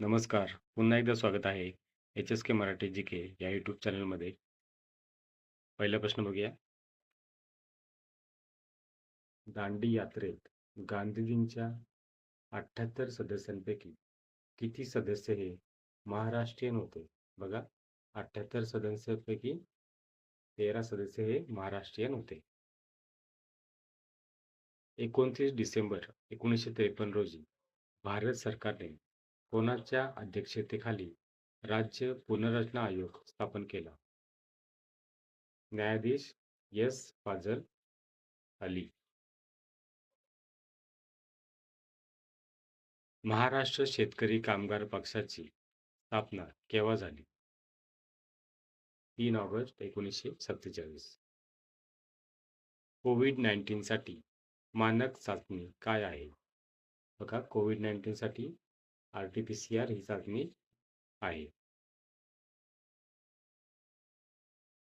नमस्कार. पुन्हा एकदा स्वागत आहे H S K Marathi G K या यूट्यूब चॅनलमध्ये. पहिला प्रश्न बघूया. दांडी यात्रेत गांधीजींच्या 78 सदस्यांपैकी किती सदस्य हे महाराष्ट्रीयन होते? बघा 78 सदस्यांपैकी 13 सदस्य हे महाराष्ट्रीयन होते. 29 डिसेंबर 1953 रोजी भारत सरकारने कोणाच्या अध्यक्षतेखाली राज्य पुनर्रचना आयोग स्थापन केला? न्यायाधीश एस. फाजल अली. महाराष्ट्र शेतकरी कामगार पक्षाची स्थापना केव्हा झाली? तीन ऑगस्ट 1947. कोविड नाईन्टीनसाठी मानक चाचणी काय आहे? बघा कोविड-19 साठी आर-टी-पी-सी-आर ही चाचणी आहे.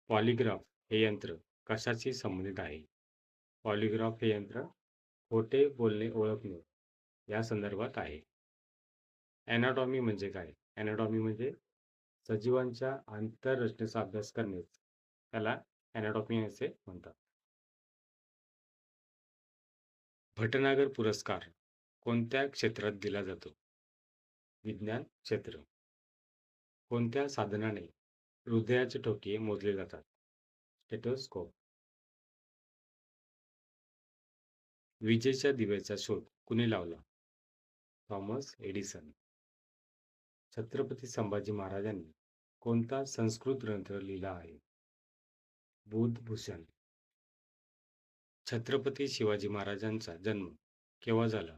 पॉलिग्राफ हे यंत्र कशाशी संबंधित आहे? पॉलिग्राफ हे यंत्र खोटे बोलणे ओळखणे या संदर्भात आहे. एनाटॉमी म्हणजे काय? एनाटॉमी म्हणजे सजीवांच्या आंतररचनेचा अभ्यास करणे त्याला एनाटॉमी असे म्हणतात. भटनागर पुरस्कार कोणत्या क्षेत्रात दिला जातो? विज्ञान क्षेत्र. कोणत्या साधनाने हृदयाचे ठोके मोजले जातात? स्टेटोस्कोप विजेच्या दिव्याचा शोध कुणी लावला? Thomas Edison. छत्रपती संभाजी महाराजांनी कोणता संस्कृत ग्रंथ लिहिला आहे? बुधभूषण. छत्रपती शिवाजी महाराजांचा जन्म केव्हा झाला?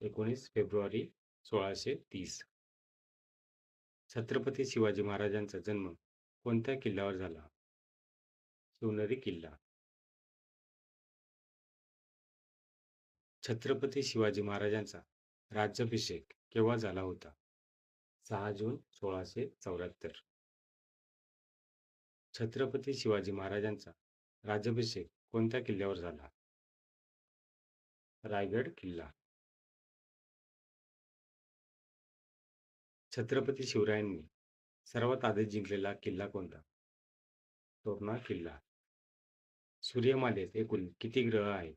19 फेब्रुवारी 1630. छत्रपती शिवाजी महाराजांचा जन्म कोणत्या किल्ल्यावर झाला? शिवनेरी किल्ला. छत्रपती शिवाजी महाराजांचा राज्याभिषेक केव्हा झाला होता? सहा जून 1674. छत्रपती शिवाजी महाराजांचा राज्याभिषेक कोणत्या किल्ल्यावर झाला? रायगड किल्ला. छत्रपती शिवरायांनी सर्वात आधी जिंकलेला किल्ला कोणता? तोरणा किल्ला. सूर्यमालेत एकूण किती ग्रह आहेत?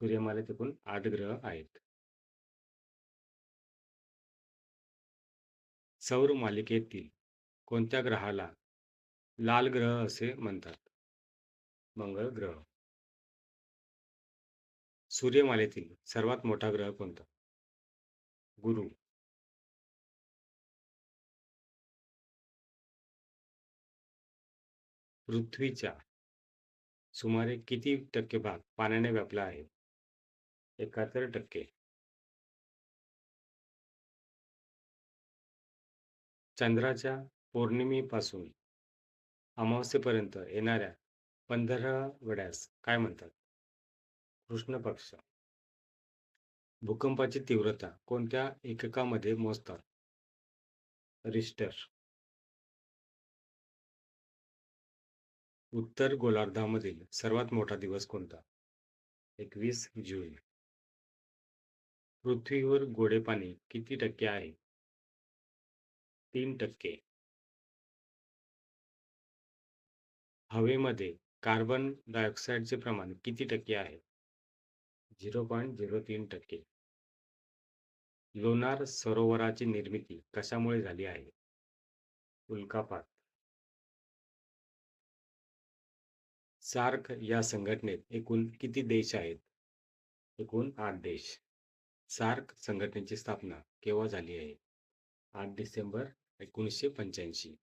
सूर्यमालेत एकूण आठ ग्रह आहेत. सौर मालिकेतील कोणत्या ग्रहाला लाल ग्रह असे म्हणतात? मंगळ ग्रह. सूर्यमालेतील सर्वात मोठा ग्रह कोणता? गुरु. पृथ्वीच्या सुमारे किती टक्के भाग पाण्याने व्यापला आहे? 71 टक्के. चंद्राच्या पौर्णिमेपासून अमावस्येपर्यंत येणाऱ्या पंधरवड्यास काय म्हणतात? कृष्ण पक्ष. भूकंपाची तीव्रता कोणत्या एककामध्ये मोजतात? रिश्टर. उत्तर गोलार्धामधील सर्वात मोठा दिवस कोणता? 21 जून. पृथ्वीवर गोडे पाणी किती टक्के आहे? तीन टक्के. हवेमध्ये कार्बन डायऑक्साईडचे प्रमाण किती टक्के आहे? 0.03 टक्के. लोणार सरोवराची निर्मिती कशामुळे झाली आहे? उल्कापात. सार्क या संघटनेत एकूण किती देश आहेत? एकूण आठ देश. सार्क संघटनेची स्थापना केव्हा झाली आहे? आठ डिसेंबर 1985.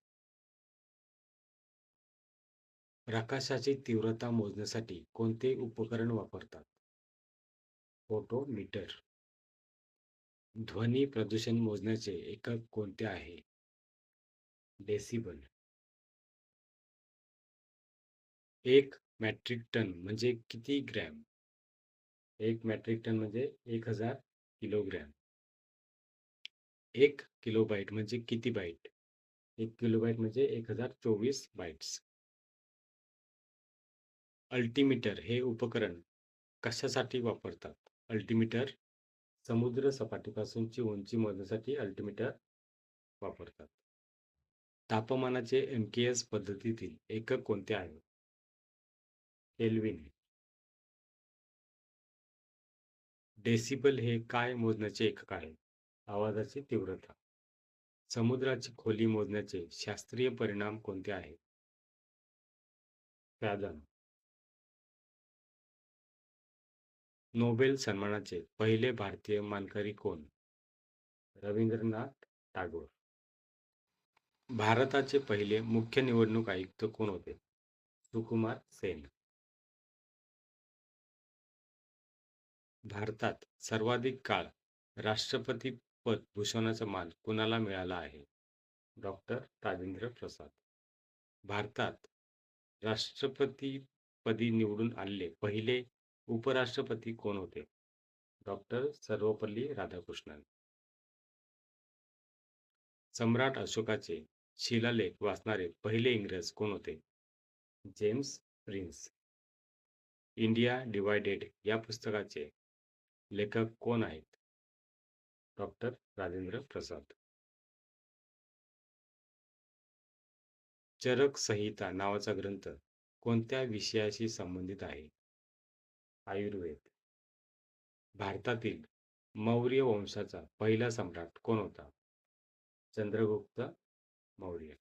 प्रकाशाची तीव्रता मोजण्यासाठी कोणते उपकरण वापरतात? फोटोमीटर. ध्वनी प्रदूषण मोजण्याचे एकक कोणते आहे? डेसिबल. एक मेट्रिक टन म्हणजे किती ग्रॅम? एक मेट्रिक टन म्हणजे एक हजार किलोग्रॅम. एक किलोबाईट म्हणजे किती बाईट? एक किलोबाईट म्हणजे 1024 बाईट्स. अल्टीमीटर हे उपकरण कशासाठी वापरतात? अल्टीमीटर समुद्र सपाटीपासूनची उंची मोजण्यासाठी अल्टीमीटर वापरतात तापमानाचे एम के एस पद्धतीतील एकक कोणते आहे केल्विन डेसिबल हे काय मोजण्याचे एकक आहे? आवाजाची तीव्रता. समुद्राची खोली मोजण्याचे शास्त्रीय परिणाम कोणते आहेत? फॅदम नोबेल सन्मानाचे पहिले भारतीय मानकरी कोण? रवींद्रनाथ टागोर. भारताचे पहिले मुख्य निवडणूक आयुक्त कोण होते? सुकुमार सेन. भारतात सर्वाधिक काळ राष्ट्रपती पद भूषवण्याचा मान कुणाला मिळाला आहे? डॉक्टर राजेंद्र प्रसाद. भारतात राष्ट्रपतीपदी निवडून आलेले पहिले उपराष्ट्रपती कोण होते? डॉक्टर सर्वपल्ली राधाकृष्णन. सम्राट अशोकाचे शिलालेख वाचणारे पहिले इंग्रज कोण होते? James prince. इंडिया डिवायडेड या पुस्तकाचे लेखक कोण आहेत? डॉक्टर राजेंद्र प्रसाद. चरक संहिता नावाचा ग्रंथ कोणत्या विषयाशी संबंधित आहे? आयुर्वेद. भारतातील मौर्य वंशाचा पहिला सम्राट कोण होता? चंद्रगुप्त मौर्य.